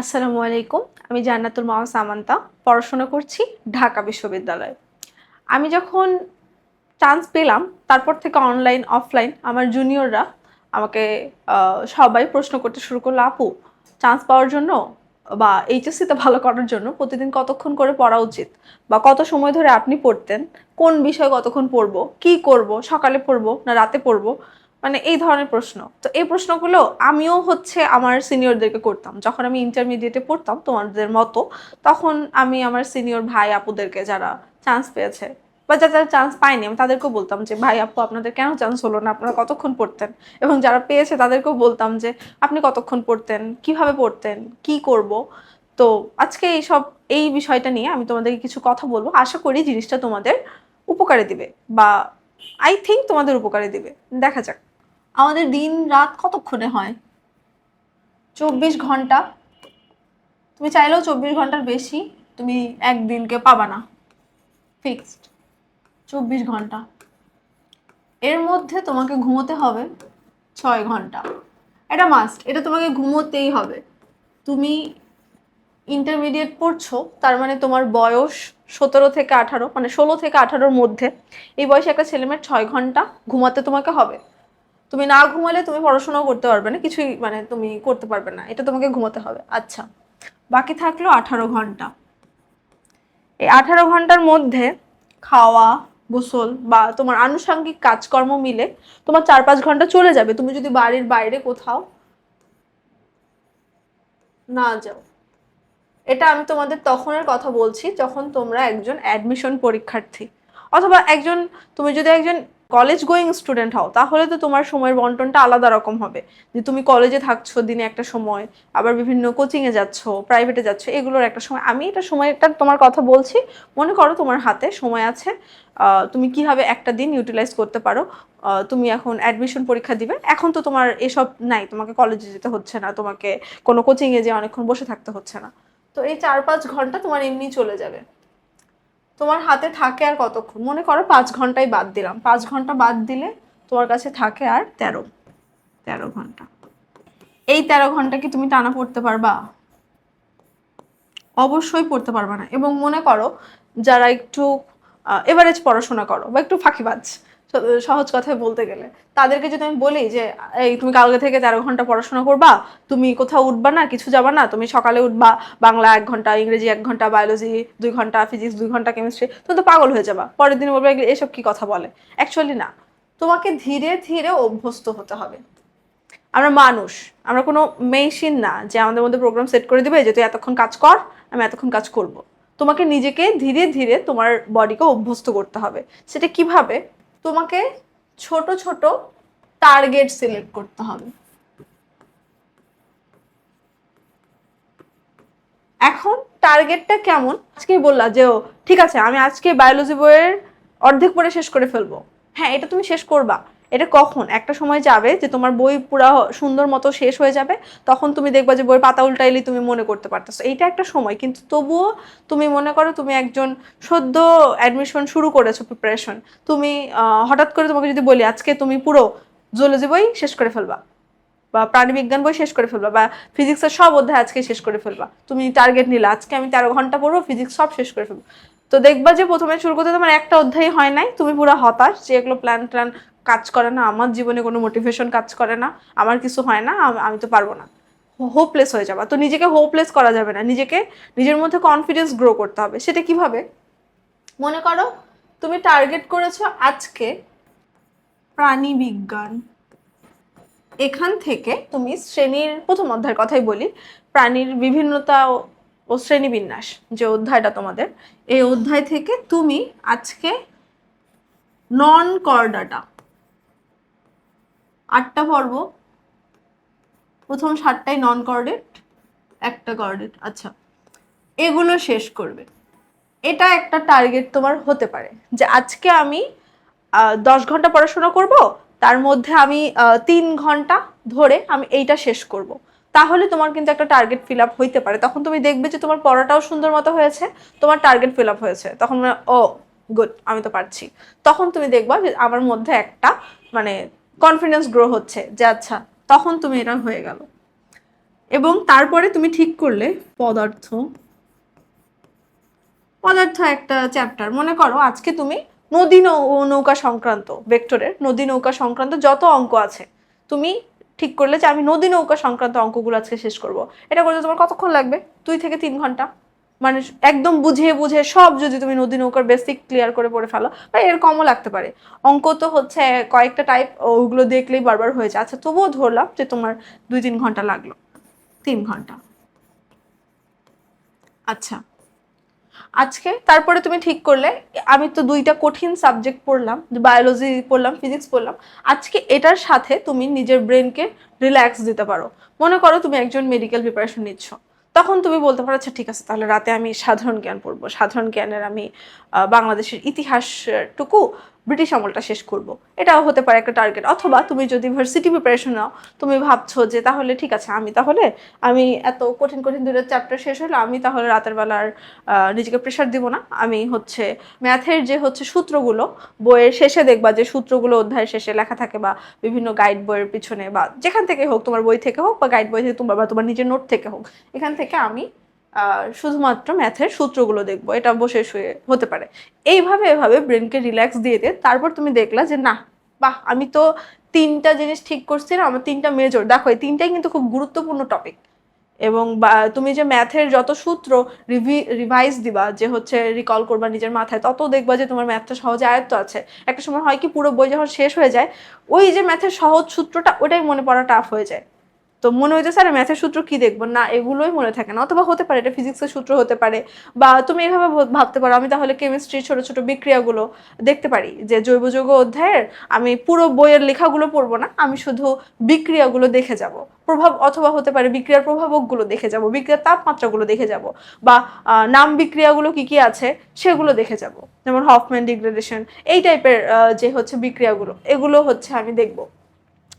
আসসালামু আলাইকুম, আমি জান্নাতুল মাওয়া সামান্তা, পড়াশোনা করছি ঢাকা বিশ্ববিদ্যালয়ে। আমি যখন চান্স পেলাম, তারপর থেকে অনলাইন অফলাইন আমার জুনিয়ররা আমাকে সবাই প্রশ্ন করতে শুরু করল, আপু চান্স পাওয়ার জন্য বা এইচএসসিতে ভালো করার জন্য প্রতিদিন কতক্ষণ করে পড়া উচিত? বা কত সময় ধরে আপনি পড়তেন? কোন বিষয় কতক্ষণ পড়ব? কি করব? সকালে পড়ব না রাতে পড়ব? মানে এই ধরনের প্রশ্ন। তো এই প্রশ্নগুলো আমিও হচ্ছে আমার সিনিয়রদেরকে করতাম। যখন আমি ইন্টারমিডিয়েটে পড়তাম তোমাদের মতো, তখন আমি আমার সিনিয়র ভাই আপুদেরকে যারা চান্স পেয়েছে বা যারা চান্স পায়নি, আমি তাদেরকেও বলতাম যে, ভাই আপু, আপনাদের কেন চান্স হলো না? আপনারা কতক্ষণ পড়তেন? এবং যারা পেয়েছে তাদেরকেও বলতাম যে, আপনি কতক্ষণ পড়তেন? কীভাবে পড়তেন? কি করব? তো আজকে এই সব, এই বিষয়টা নিয়ে আমি তোমাদেরকে কিছু কথা বলব। আশা করি জিনিসটা তোমাদের উপকারে দিবে বা আই থিঙ্ক তোমাদের উপকারে দিবে। দেখা যাক। আমাদের দিন রাত কতক্ষণে হয়? চব্বিশ ঘণ্টা। তুমি চাইলেও চব্বিশ ঘণ্টার বেশি তুমি একদিনকে পাবা না। ফিক্সড। চব্বিশ ঘণ্টা। এর মধ্যে তোমাকে ঘুমোতে হবে ছয় ঘণ্টা। এটা মাস্ট এটা তোমাকে ঘুমোতেই হবে। তুমি ইন্টারমিডিয়েট পড়ছো, তার মানে তোমার বয়স সতেরো থেকে আঠারো মানে ষোলো থেকে আঠারোর মধ্যে। এই বয়সে একটা ছেলেমেয়ের ছয় ঘণ্টা ঘুমাতে তোমাকে হবে। তুমি না ঘুমালে তুমি পড়াশোনাও করতে পারবে না, কিছুই মানে তুমি করতে পারবে না, এটা তোমাকে ঘুমাতে হবে। আচ্ছা বাকি থাকল আঠারো ঘণ্টা। এই আঠারো ঘণ্টার মধ্যে খাওয়া, গোসল বা তোমার আনুষঙ্গিক কাজকর্ম মিলে তোমার চার পাঁচ ঘণ্টা চলে যাবে। তুমি যদি বাড়ির বাইরে কোথাও না যাও। এটা আমি তোমাদের তখনের কথা বলছি যখন তোমরা একজন অ্যাডমিশন পরীক্ষার্থী। অথবা একজন, তুমি যদি একজন কলেজ গোয়িং স্টুডেন্ট হও, তাহলে তো তোমার সময়ের বন্টনটা আলাদা রকম হবে। যে তুমি কলেজে থাকছো, দিনে একটা সময়, আবার বিভিন্ন কোচিংয়ে যাচ্ছ প্রাইভেটে যাচ্ছ, এগুলোর একটা সময়। আমি এটা সময়টা তোমার কথা বলছি, মনে করো তোমার হাতে সময় আছে তুমি কীভাবে একটা দিন ইউটিলাইজ করতে পারো তুমি এখন অ্যাডমিশন পরীক্ষা দিবে। এখন তো তোমার এসব নাই, তোমাকে কলেজে যেতে হচ্ছে না, তোমাকে কোনো কোচিংয়ে যে অনেকক্ষণ বসে থাকতে হচ্ছে না। তো এই চার পাঁচ ঘণ্টা তোমার এমনি চলে যাবে। তোমার হাতে থাকে আর কতক্ষণ? মনে করো পাঁচ ঘন্টাই বাদ দিলাম। পাঁচ ঘণ্টা বাদ দিলে তোমার কাছে থাকে আর তেরো। তেরো ঘণ্টা। এই তেরো ঘণ্টা কি তুমি টানা পড়তে পারবা? অবশ্যই পড়তে পারবা না। এবং মনে করো যারা একটু এভারেজ পড়াশোনা করো বা একটু ফাঁকিবাজ সহজ কথায় বলতে গেলে। তাদেরকে যদি আমি বলি যে, এই, তুমি কালকে থেকে তেরো ঘণ্টা পড়াশোনা করবা, তুমি কোথাও উঠবা না, কিছু যাবা না, তুমি সকালে উঠবা, বাংলা এক ঘণ্টা, ইংরেজি এক ঘণ্টা, বায়োলজি দুই ঘণ্টা, ফিজিক্স দুই ঘণ্টা, কেমিস্ট্রি, তুমি তো পাগল হয়ে যাবা। পরের দিন বলবে এসব কি কথা বলে? অ্যাকচুয়ালি না। তোমাকে ধীরে ধীরে অভ্যস্ত হতে হবে। আমরা মানুষ, আমরা কোনো মেশিন না যে আমাদের মধ্যে প্রোগ্রাম সেট করে দিবে যে, তুই এতক্ষণ কাজ কর, আমি এতক্ষণ কাজ করব। তোমাকে নিজেকে ধীরে ধীরে তোমার বডিকে অভ্যস্ত করতে হবে। সেটা কীভাবে? তোমাকে ছোট ছোট টার্গেট সিলেক্ট করতে হবে। এখন টার্গেটটা কেমন? আজকেই বললা যে ঠিক আছে, আমি আজকে বায়োলজি বইয়ের অর্ধেক পরে শেষ করে ফেলব। হ্যাঁ এটা তুমি শেষ করবা। এটা কখন? একটা সময় যাবে যে তোমার বই পুরা সুন্দর মতো শেষ হয়ে যাবে, তখন তুমি দেখবা যে বইয়ের পাতা উল্টাইলে তুমি মনে করতে পারতেছো। এইটা একটা সময়, কিন্তু তবুও তুমি মনে করো তুমি একজন সদ্য অ্যাডমিশন শুরু করেছ প্রিপারেশন তুমি হঠাৎ করে তোমাকে যদি বলি আজকে তুমি পুরো জুলজি বই শেষ করে ফেলবা, বা প্রাণীবিজ্ঞান বই শেষ করে ফেলবা, বা ফিজিক্সের সব অধ্যায় আজকে শেষ করে ফেলবা, তুমি টার্গেট নিলা, আজকে আমি তেরো ঘণ্টা পড়ব ফিজিক্স সব শেষ করে ফেলব। তো দেখবা যে প্রথমে শুরু করতে তোমার একটা অধ্যায় হয় নাই। তুমি পুরো হতাশ যে এগুলো প্ল্যান ট্যান কাজ করে না, আমার জীবনে কোনো মোটিভেশন কাজ করে না, আমার কিছু হয় না, আমি তো পারব না। হোপলেস হয়ে যাবা। তো নিজেকে হোপলেস করা যাবে না। নিজেকে, নিজের মধ্যে কনফিডেন্স গ্রো করতে হবে। সেটা কীভাবে? মনে করো, তুমি টার্গেট করেছ আজকে প্রাণী বিজ্ঞান। এখান থেকে তুমি শ্রেণির প্রথম অধ্যায়ের কথাই বলি, প্রাণীর বিভিন্নতা ও- শ্রেণীবিন্যাস, যে অধ্যায়টা তোমাদের। এই অধ্যায় থেকে তুমি আজকে নন কর্ডাটা আটটা পর্ব, প্রথম সাতটাই নন কর্ডেট একটা কর্ডেট আচ্ছা এগুলো শেষ করবে। এটা একটা টার্গেট তোমার হতে পারে, যে আজকে আমি দশ ঘণ্টা পড়াশোনা করব, তার মধ্যে আমি তিন ঘণ্টা ধরে আমি এইটা শেষ করব। তাহলে তোমার কিন্তু একটা টার্গেট ফিল আপ হইতে পারে। তখন তুমি দেখবে যে তোমার পড়াটাও সুন্দর মতো হয়েছে, তোমার টার্গেট ফিল আপ হয়েছে। তখন ও গুড আমি তো পারছি। তখন তুমি দেখবা যে আমার মধ্যে একটা মানে কনফিডেন্স গ্রো হচ্ছে যে আচ্ছা তখন তুমি এটা হয়ে গেল। এবং তারপরে তুমি ঠিক করলে পদার্থ পদার্থ একটা চ্যাপ্টার মনে করো আজকে তুমি নদী নৌকা সংক্রান্ত ভেক্টরের নদী নৌকা সংক্রান্ত যত অঙ্ক আছে, তুমি ঠিক করলে যে আমি নদী নৌকা সংক্রান্ত অঙ্কগুলো আজকে শেষ করব। এটা করতে তোমার কতক্ষণ লাগবে? দুই থেকে তিন ঘণ্টা। মানে একদম বুঝিয়ে বুঝে সব যদি তুমি নদী নৌকার বেসিক ক্লিয়ার করে পড়ে ফেলো, বা এর কমও লাগতে পারে। অঙ্ক তো হচ্ছে কয়েকটা টাইপ ওগুলো দেখলেই বারবার হয়ে যায়। আচ্ছা তবুও ধরলাম যে তোমার দুই তিন ঘণ্টা লাগল। তিন ঘণ্টা। আচ্ছা। আজকে তারপরে তুমি ঠিক করলে, আমি তো দুইটা কঠিন সাবজেক্ট পড়লাম বায়োলজি পড়লাম ফিজিক্স পড়লাম, আজকে এটার সাথে তুমি নিজের ব্রেনকে রিল্যাক্স দিতে পারো। মনে করো তুমি একজন মেডিকেল প্রিপারেশন নিচ্ছ, তখন তুমি বলতে পারো আচ্ছা ঠিক আছে, তাহলে রাতে আমি সাধারণ জ্ঞান পড়ব। সাধারণ জ্ঞানের আমি বাংলাদেশের ইতিহাসটুকু ব্রিটিশ আমলটা শেষ করব। এটাও হতে পারে একটা টার্গেট অথবা তুমি যদি ভার্সিটি প্রিপারেশন নাও তুমি ভাবছ যে তাহলে ঠিক আছে আমি তাহলে আমি এত কঠিন কঠিন দুটো চ্যাপ্টার শেষ হলো আমি তাহলে রাতের বেলা আর আহ, নিজেকে প্রেশার দিব না। আমি হচ্ছে ম্যাথের যে হচ্ছে সূত্রগুলো বইয়ের শেষে দেখবা যে সূত্রগুলো অধ্যায়ের শেষে লেখা থাকে বা বিভিন্ন গাইড বইয়ের পিছনে বা যেখান থেকে হোক তোমার বই থেকে হোক বা গাইড বই থেকে তোমার বা তোমার নিজের নোট থেকে হোক এখান থেকে আমি শুধুমাত্র ম্যাথের সূত্রগুলো দেখব, এটা বসে শুয়ে হতে পারে। এইভাবে, এভাবে ব্রেনকে রিল্যাক্স দিয়ে দিয়ে তারপর তুমি দেখলা যে, না, বাহ, আমি তো তিনটা জিনিস ঠিক করছি না, আমার তিনটা মেজর দেখো, এই তিনটাই কিন্তু খুব গুরুত্বপূর্ণ টপিক এবং তুমি যে ম্যাথের যত সূত্র রিভি রিভাইজ দিবা, যে হচ্ছে রিকল করবা নিজের মাথায়, তত দেখবা যে তোমার ম্যাথটা সহজে আয়ত্ত আছে। একটা সময় হয় কি, পুরো বই যখন শেষ হয়ে যায়, ওই যে ম্যাথের সহজ সূত্রটা, ওটাই মনে পড়া টাফ হয়ে যায়। তো মনে হইতে স্যার ম্যাথের সূত্র কি দেখব? না, এগুলোই মনে থাকে না। অথবা হতে পারে, এটা ফিজিক্সের সূত্র হতে পারে। বা তুমি এভাবে ভাবতে পারো, আমি তাহলে কেমিস্ট্রির ছোট ছোট বিক্রিয়াগুলো দেখতে পারি। যে জৈব যৌগ অধ্যায়ের আমি পুরো বইয়ের লেখাগুলো পড়ব না, আমি শুধু বিক্রিয়াগুলো দেখে যাব। প্রভাব, অথবা হতে পারে বিক্রিয়ার প্রভাবকগুলো দেখে যাব, বিক্রিয়ার তাপমাত্রাগুলো দেখে যাব, বা নাম বিক্রিয়াগুলো কি কি আছে সেগুলো দেখে যাব। যেমন হফম্যান ডিগ্রেডেশন এই টাইপের যে হচ্ছে বিক্রিয়াগুলো, এগুলো হচ্ছে আমি দেখব।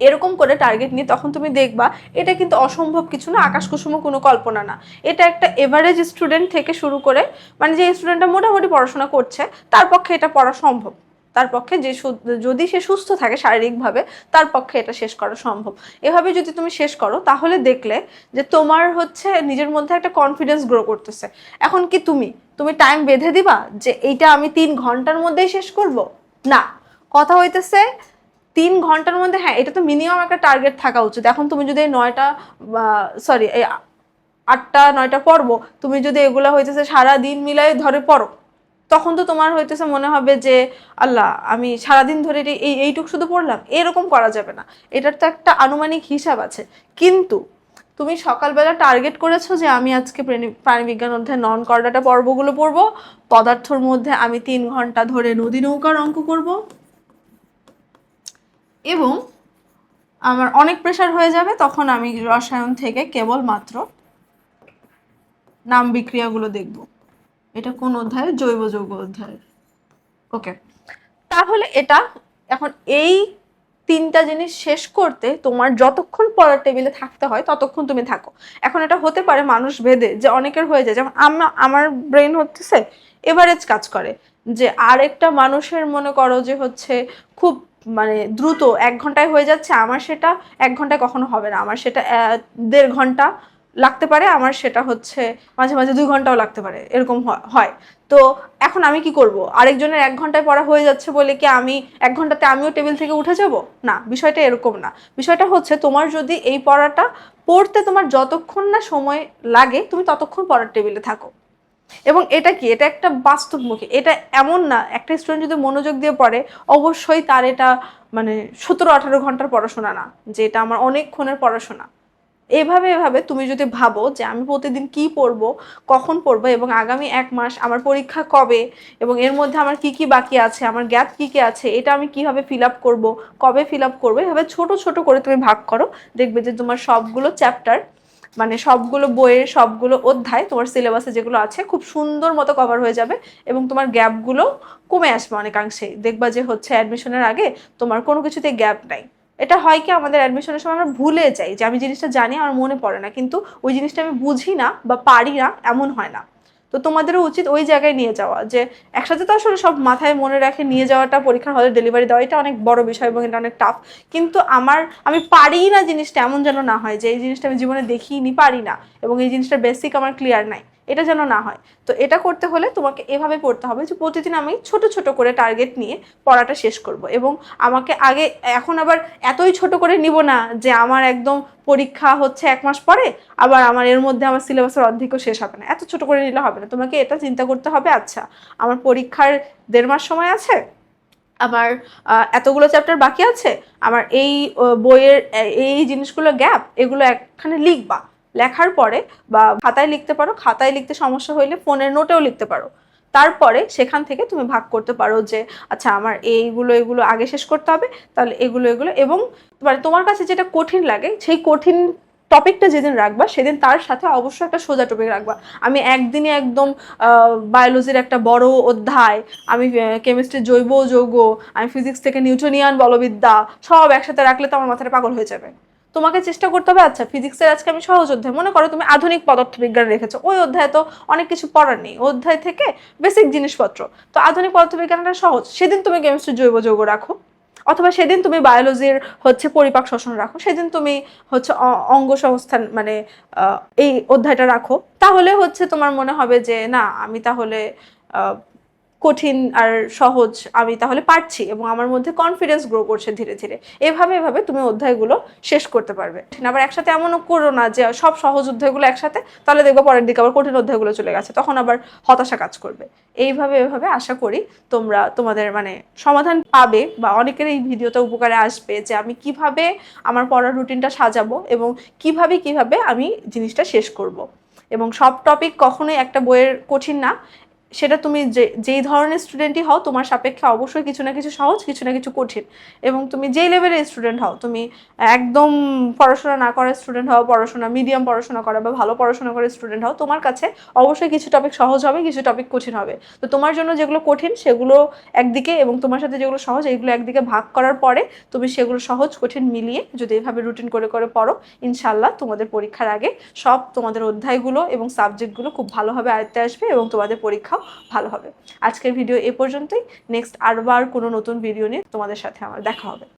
এরকম করে টার্গেট নিয়ে তখন তুমি দেখবা, এটা কিন্তু অসম্ভব কিছু না, আকাশ কুসুম কোনো কল্পনা না। এটা একটা এভারেজ স্টুডেন্ট থেকে শুরু করে মানে যে স্টুডেন্টটা মোটামুটি পড়াশোনা করছে, তার পক্ষে এটা পড়া সম্ভব। তার পক্ষে যে যদি সে সুস্থ থাকে শারীরিকভাবে, তার পক্ষে এটা শেষ করা সম্ভব। এভাবে যদি তুমি শেষ করো, তাহলে দেখলে যে তোমার হচ্ছে নিজের মধ্যে একটা কনফিডেন্স গ্রো করতেছে। এখন কি তুমি? তুমি টাইম বেঁধে দিবা যে এইটা আমি তিন ঘণ্টার মধ্যেই শেষ করব? না। কথা হইতেছে তিন ঘণ্টার মধ্যে হ্যাঁ এটা তো মিনিমাম একটা টার্গেট থাকা উচিত। এখন তুমি যদি নয়টা সরি এই আটটা, নয়টা পর্ব তুমি যদি এগুলো হইতেছে সারা দিন মিলাই ধরে পড়ো, তখন তো তোমার হইতেছে মনে হবে যে, আল্লাহ, আমি সারাদিন ধরে এই- এই, এইটুক শুধু পড়লাম, এরকম করা যাবে না। এটার তো একটা আনুমানিক হিসাব আছে। কিন্তু তুমি সকালবেলা টার্গেট করেছ যে, আমি আজকে প্রাণী- প্রাণীবিজ্ঞান অধ্যায় নন কর্ডাটা পর্বগুলো পড়ব, পদার্থর মধ্যে আমি তিন ঘণ্টা ধরে নদী নৌকার অঙ্ক করব এবং আমার অনেক প্রেশার হয়ে যাবে, তখন আমি রসায়ন থেকে কেবলমাত্র নাম বিক্রিয়াগুলো দেখব। এটা কোন অধ্যায় জৈব যৌগ অধ্যায় ওকে তাহলে এটা এখন এই তিনটা জিনিস শেষ করতে তোমার যতক্ষণ পড়ার টেবিলে থাকতে হয়, ততক্ষণ তুমি থাকো। এখন এটা হতে পারে মানুষ ভেদে, যে অনেকের হয়ে যায়। যেমন আমা- আমার ব্রেন হচ্ছে এভারেজ কাজ করে, যে আরেকটা মানুষের মনে করো যে হচ্ছে খুব মানে দ্রুত এক ঘন্টায় হয়ে যাচ্ছে, আমার সেটা এক ঘন্টায় কখনো হবে না। আমার সেটা দেড় ঘণ্টা লাগতে পারে, আমার সেটা হচ্ছে মাঝে মাঝে দুই ঘন্টাও লাগতে পারে, এরকম হয়- তো এখন আমি কি করব? আরেকজনের এক ঘন্টায় পড়া হয়ে যাচ্ছে বলে কি আমি এক ঘন্টাতে আমিও টেবিল থেকে উঠে যাব? না, বিষয়টা এরকম না। বিষয়টা হচ্ছে তোমার যদি এই পড়াটা পড়তে তোমার যতক্ষণ না সময় লাগে, তুমি ততক্ষণ পড়ার টেবিলে থাকো। এবং এটা কি? এটা একটা বাস্তবমুখী। এটা এমন না, একটা স্টুডেন্ট যদি মনোযোগ দিয়ে পড়ে, অবশ্যই তার এটা মানে সতেরো, আঠারো ঘণ্টার পড়াশোনা না, যে এটা আমার অনেকক্ষণের পড়াশোনা। এভাবে এভাবে তুমি যদি ভাবো যে আমি প্রতিদিন কি পড়ব, কখন পড়ব এবং আগামী এক মাস আমার পরীক্ষা কবে এবং এর মধ্যে আমার কি কি বাকি আছে, আমার গ্যাপ কি কি আছে, এটা আমি কীভাবে ফিল আপ করব, কবে ফিল আপ করব, এভাবে ছোট ছোট করে তুমি ভাগ করো, দেখবে যে তোমার সবগুলো চ্যাপ্টার মানে সবগুলো বইয়ের সবগুলো অধ্যায় তোমার সিলেবাসে যেগুলো আছে খুব সুন্দর মতো কভার হয়ে যাবে এবং তোমার গ্যাপগুলো কমে আসবে অনেকাংশেই। দেখবা যে হচ্ছে অ্যাডমিশনের আগে তোমার কোনো কিছুতে গ্যাপ নাই। এটা হয় কি আমাদের অ্যাডমিশনের সময় আমরা ভুলে যাই যে আমি জিনিসটা জানি, আমার মনে পড়ে না। কিন্তু ওই জিনিসটা আমি বুঝি না বা পারি না, এমন হয় না। তো তোমাদেরও উচিত ওই জায়গায় নিয়ে যাওয়া যে একসাথে তো আসলে সব মাথায় মনে রাখে নিয়ে যাওয়াটা, পরীক্ষার হলে ডেলিভারি দেওয়া, এটা অনেক বড় বিষয় এবং এটা অনেক টাফ কিন্তু আমার, আমি পারি না জিনিসটা এমন যেন না হয় যে এই জিনিসটা আমি জীবনে দেখিনি, পারি না এবং এই জিনিসটা বেসিক আমার ক্লিয়ার নাই। এটা যেন না হয়। তো এটা করতে হলে তোমাকে এভাবে পড়তে হবে যে প্রতিদিন আমি ছোট ছোট করে টার্গেট নিয়ে পড়াটা শেষ করব এবং আমাকে আগে, এখন আবার এতই ছোট করে নিব না যে আমার একদম পরীক্ষা হচ্ছে এক মাস পরে, আবার আমার এর মধ্যে আমার সিলেবাসের অর্ধেকও শেষ হবে না। এত ছোট করে নিলে হবে না। তোমাকে এটা চিন্তা করতে হবে আচ্ছা আমার পরীক্ষার দেড় মাস সময় আছে আমার এতগুলো চ্যাপ্টার বাকি আছে, আমার এই বইয়ের এই জিনিসগুলো গ্যাপ এগুলো একখানে লিখবা। লেখার পরে বা খাতায় লিখতে পারো, খাতায় লিখতে সমস্যা হইলে ফোনের নোটেও লিখতে পারো। তারপরে সেখান থেকে তুমি ভাগ করতে পারো যে আচ্ছা আমার এইগুলো, এগুলো আগে শেষ করতে হবে, তাহলে এগুলো এগুলো। এবং মানে তোমার কাছে যেটা কঠিন লাগে, সেই কঠিন টপিকটা যেদিন রাখবা, সেদিন তার সাথে অবশ্যই একটা সোজা টপিক রাখবা। আমি একদিনে একদম বায়োলজির একটা বড় অধ্যায়, আমি কেমিস্ট্রি জৈব, যৌগ, আমি ফিজিক্স থেকে নিউটনিয়ান, বলবিদ্যা, সব একসাথে রাখলে তো আমার মাথাটা পাগল হয়ে যাবে। তোমাকে চেষ্টা করতে হবে আচ্ছা ফিজিক্সের আজকে আমি সহজ অধ্যায়, মনে করো তুমি আধুনিক পদার্থবিজ্ঞান রেখেছো, ওই অধ্যায়ে তো অনেক কিছু পড়ার নেই অধ্যায় থেকে বেসিক জিনিসপত্র, তো আধুনিক পদার্থবিজ্ঞানটা সহজ, সেদিন তুমি কেমিস্ট্রি জৈব যৌগ রাখো, অথবা সেদিন তুমি বায়োলজির হচ্ছে পরিপাক শ্বসন রাখো, সেদিন তুমি হচ্ছে অঙ্গ সংস্থান মানে এই অধ্যায়টা রাখো, তাহলে হচ্ছে তোমার মনে হবে যে, না, আমি তাহলে কঠিন আর সহজ আমি তাহলে পারছি এবং আমার মধ্যে কনফিডেন্স গ্রো করছে ধীরে ধীরে। এভাবে এভাবে তুমি অধ্যায়গুলো শেষ করতে পারবে। আবার একসাথে এমনও করো না যে সব সহজ অধ্যায়গুলো একসাথে, তাহলে দেখব পরের দিকে আবার কঠিন অধ্যায়গুলো চলে গেছে। তখন আবার হতাশা কাজ করবে। এইভাবে, এভাবে আশা করি তোমরা তোমাদের মানে সমাধান পাবে বা অনেকের এই ভিডিওটা উপকারে আসবে যে আমি কীভাবে আমার পড়ার রুটিনটা সাজাবো এবং কীভাবে কীভাবে আমি জিনিসটা শেষ করব। এবং সব টপিক কখনোই একটা বইয়ের কঠিন না। সেটা তুমি যে, যেই ধরনের স্টুডেন্টই হও, তোমার সাপেক্ষে অবশ্যই কিছু না কিছু সহজ, কিছু না কিছু কঠিন। এবং তুমি যেই লেভেলের স্টুডেন্ট হও, তুমি একদম পড়াশোনা না করা স্টুডেন্ট হও, পড়াশোনা মিডিয়াম পড়াশোনা করা বা ভালো পড়াশোনা করে স্টুডেন্ট হও, তোমার কাছে অবশ্যই কিছু টপিক সহজ হবে, কিছু টপিক কঠিন হবে। তো তোমার জন্য যেগুলো কঠিন, সেগুলো একদিকে এবং তোমার সাথে যেগুলো সহজ, এগুলো একদিকে ভাগ করার পরে তুমি সেগুলো সহজ, কঠিন মিলিয়ে যদি এভাবে রুটিন করে করে পড়ো ইনশাল্লাহ তোমাদের পরীক্ষার আগে সব তোমাদের অধ্যায়গুলো এবং সাবজেক্টগুলো খুব ভালোভাবে আয়ত্তে আসবে এবং তোমাদের পরীক্ষাও ভালো হবে। আজকের ভিডিও এ পর্যন্তই। নেক্সট আরবার কোনো নতুন ভিডিও নিয়ে তোমাদের সাথে আমার দেখা হবে।